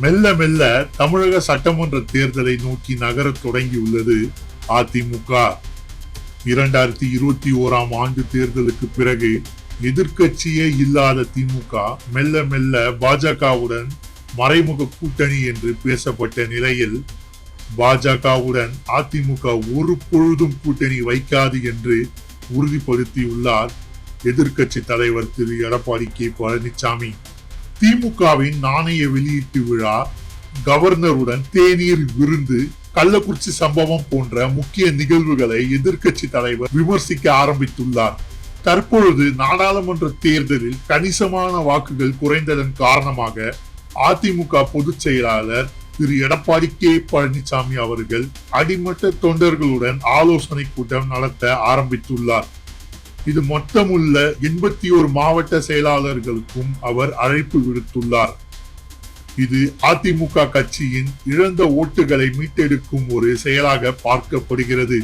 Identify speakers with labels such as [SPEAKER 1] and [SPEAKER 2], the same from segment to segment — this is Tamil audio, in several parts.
[SPEAKER 1] மெல்ல மெல்ல தமிழக சட்டமன்ற தேர்தலை நோக்கி நகரத் தொடங்கியுள்ளது அதிமுக. இரண்டாயிரத்தி இருபத்தி ஓராம் ஆண்டு தேர்தலுக்கு பிறகு எதிர்க்கட்சியே இல்லாத திமுக மெல்ல மெல்ல பாஜகவுடன் மறைமுக கூட்டணி என்று பேசப்பட்ட நிலையில் பாஜகவுடன் அதிமுக ஒரு பொழுதும் கூட்டணி வைக்காது என்று உறுதிப்படுத்தியுள்ளார் எதிர்க்கட்சி தலைவர் திரு. எடப்பாடி கே. பழனிசாமி திமுகவின் நாணய வெளியீட்டு விழா கவர்னருடன் தேநீர் விருந்து கள்ளக்குறிச்சி சம்பவம் போன்ற முக்கிய நிகழ்வுகளை எதிர்க்கட்சி தலைவர் விமர்சிக்க ஆரம்பித்துள்ளார். தற்பொழுது நாடாளுமன்ற தேர்தலில் கணிசமான வாக்குகள் குறைந்ததன் காரணமாக அதிமுக பொதுச் செயலாளர் திரு. எடப்பாடி கே. பழனிசாமி அவர்கள் அடிமட்ட தொண்டர்களுடன் ஆலோசனை கூட்டம் நடத்த ஆரம்பித்துள்ளார். இது மொத்தமுள்ள எண்பத்தி ஒரு மாவட்ட செயலாளர்களுக்கும் அவர் அழைப்பு விடுத்துள்ளார். இது அதிமுக கட்சியின் இழந்த ஓட்டுகளை மீட்டெடுக்கும் ஒரு செயலாக பார்க்கப்படுகிறது.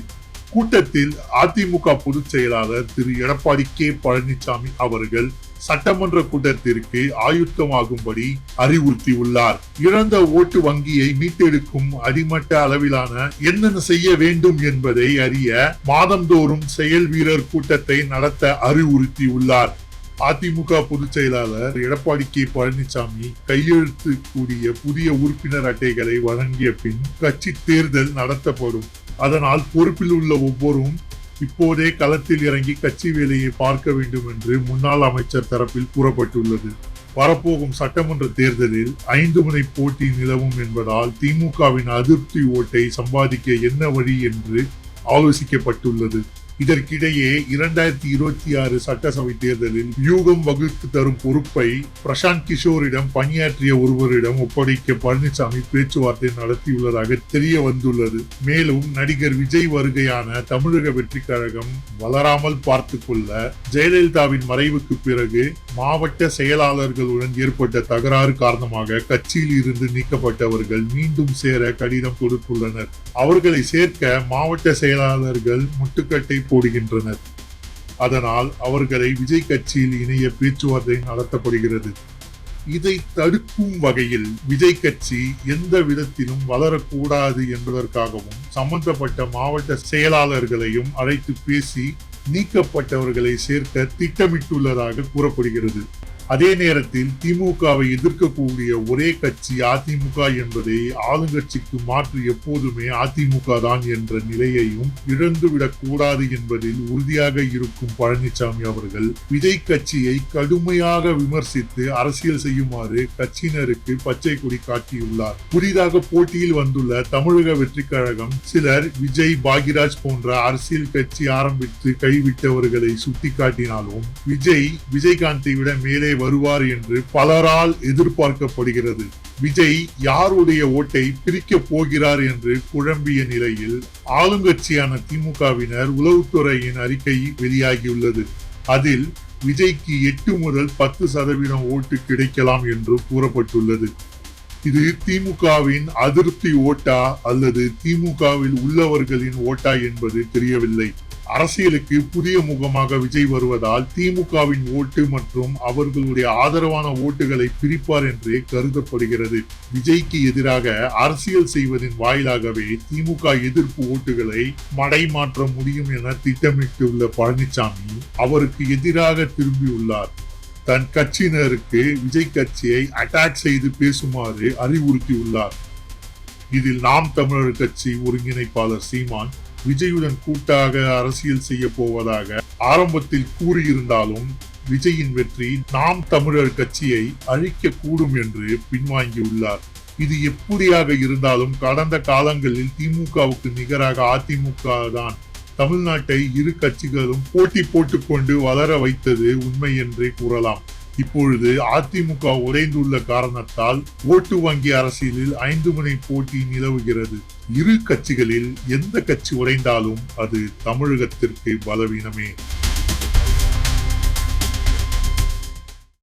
[SPEAKER 1] கூட்டத்தில் அதிமுக பொதுச் செயலாளர் திரு எடப்பாடி கே பழனிசாமி அவர்கள் சட்டமன்ற கூட்டத்திற்கு ஆயுத்தமாகும்படி அறிவுறுத்தியுள்ளார். இழந்த ஓட்டு வங்கியை மீட்டெடுக்கும் அடிமட்ட அளவிலான என்னென்ன செய்ய வேண்டும் என்பதை அறிய மாதந்தோறும் செயல் வீரர் கூட்டத்தை நடத்த அறிவுறுத்தியுள்ளார். அதிமுக பொதுச் செயலாளர் எடப்பாடி கே பழனிசாமி கையெழுத்து கூடிய புதிய உறுப்பினர் அட்டைகளை வழங்கிய பின் கட்சி தேர்தல் நடத்தப்படும். அதனால் பொறுப்பில் உள்ள ஒவ்வொரும் இப்போதே களத்தில் இறங்கி கட்சி வேலையை பார்க்க வேண்டும் என்று முன்னாள் அமைச்சர் தரப்பில் கூறப்பட்டுள்ளது. வரப்போகும் சட்டமன்ற தேர்தலில் ஐந்து முனை போட்டி நிலவும் என்பதால் திமுகவின் அதிருப்தி ஓட்டை சம்பாதிக்க என்ன வழி என்று ஆலோசிக்கப்பட்டுள்ளது. இதற்கிடையே இரண்டாயிரத்தி இருபத்தி ஆறு சட்டசபை தேர்தலில் வியூகம் வகுத்து தரும் பொறுப்பை பிரசாந்த் கிஷோரிடம் பணியாற்றிய ஒருவரிடம் ஒப்படைக்க பழனிசாமி பேச்சுவார்த்தை நடத்தியுள்ளதாக தெரிய வந்துள்ளது. மேலும் நடிகர் விஜய் வருகையான தமிழக வெற்றி கழகம் வளராமல் பார்த்து கொள்ள ஜெயலலிதாவின் மறைவுக்கு பிறகு மாவட்ட செயலாளர்களுடன் ஏற்பட்ட தகராறு காரணமாக கட்சியில் இருந்து நீக்கப்பட்டவர்கள் மீண்டும் சேர கடிதம் கொடுத்துள்ளனர். அவர்களை சேர்க்க மாவட்ட செயலாளர்கள் முட்டுக்கட்டை போடுகின்றனர். அதனால் அவர்களை விஜய் கட்சியில் இணைய பேச்சுவார்த்தை நடத்தப்படுகிறது. இதை தடுக்கும் வகையில் விஜய் கட்சி எந்த விதத்திலும் வளரக்கூடாது என்பதற்காகவும் சம்பந்தப்பட்ட மாவட்ட செயலாளர்களையும் அழைத்து பேசி நீக்கப்பட்டவர்களை சேர்க்க திட்டமிட்டுள்ளதாக கூறப்படுகிறது. அதே நேரத்தில் திமுகவை எதிர்க்கக்கூடிய ஒரே கட்சி அதிமுக என்பதை ஆளுங்கட்சிக்கு மாற்று எப்போதுமே அதிமுக தான் என்ற நிலையையும் இழந்துவிடக் கூடாது என்பதில் உறுதியாக இருக்கும் பழனிசாமி அவர்கள் விஜய் கட்சியை கடுமையாக விமர்சித்து அரசியல் செய்யுமாறு கட்சியினருக்கு பச்சை கொடி காட்டியுள்ளார். புதிதாக போட்டியில் வந்துள்ள தமிழக வெற்றி கழகம் சிலர் விஜய் பாகிராஜ் போன்ற அரசியல் கட்சி ஆரம்பித்து கைவிட்டவர்களை சுட்டிக்காட்டினாலும் விஜய் விஜயகாந்தை விட மேலே வருவார் என்று பலரால் எதிர்பார்க்கப்படுகிறது. விஜய் யாருடைய ஓட்டை பிரிக்க போகிறார் என்று குழம்பிய நிலையில் ஆளுங்கட்சியான திமுகவினர் உளவுத்துறையின் அறிக்கை வெளியாகியுள்ளது. அதில் விஜய்க்கு எட்டு முதல் பத்து சதவீதம் ஓட்டு கிடைக்கலாம் என்று கூறப்பட்டுள்ளது. இது திமுகவின் அதிருப்தி ஓட்டா அல்லது திமுகவில் உள்ளவர்களின் ஓட்டா என்பது தெரியவில்லை. அரசியலுக்கு புதிய முகமாக விஜய் வருவதால் திமுகவின் ஓட்டு மற்றும் அவர்களுடைய ஆதரவான ஓட்டுகளை பிரிப்பார் என்று கருதப்படுகிறது. விஜய்க்கு எதிராக அரசியல் செய்வதன் வாயிலாகவே திமுக எதிர்ப்பு ஓட்டுகளை மடைமாற்ற முடியும் என திட்டமிட்டுள்ள பழனிசாமி அவருக்கு எதிராக திரும்பியுள்ளார். தன் கட்சியினருக்கு விஜய் கட்சியை அட்டாக் செய்து பேசுமாறு அறிவுறுத்தியுள்ளார். இதில் நாம் தமிழர் கட்சி ஒருங்கிணைப்பாளர் சீமான் விஜயுடன் கூட்டாக அரசியல் செய்ய போவதாக ஆரம்பத்தில் கூறியிருந்தாலும் விஜயின் வெற்றி நாம் தமிழர் கட்சியை அழிக்க கூடும் என்று பின்வாங்கியுள்ளார். இது எப்படியாக இருந்தாலும் கடந்த காலங்களில் திமுகவுக்கு நிகராக அதிமுக தான். தமிழ்நாட்டை இரு கட்சிகளும் போட்டி போட்டுக்கொண்டு வளர வைத்தது உண்மை என்றே கூறலாம். இப்பொழுது அதிமுக உடைந்துள்ள காரணத்தால் ஓட்டு வங்கி அரசியலில் ஐந்து முனை போட்டி நிலவுகிறது. இரு கட்சிகளில் எந்த கட்சி உடைந்தாலும் அது தமிழகத்திற்கு பலவீனமே.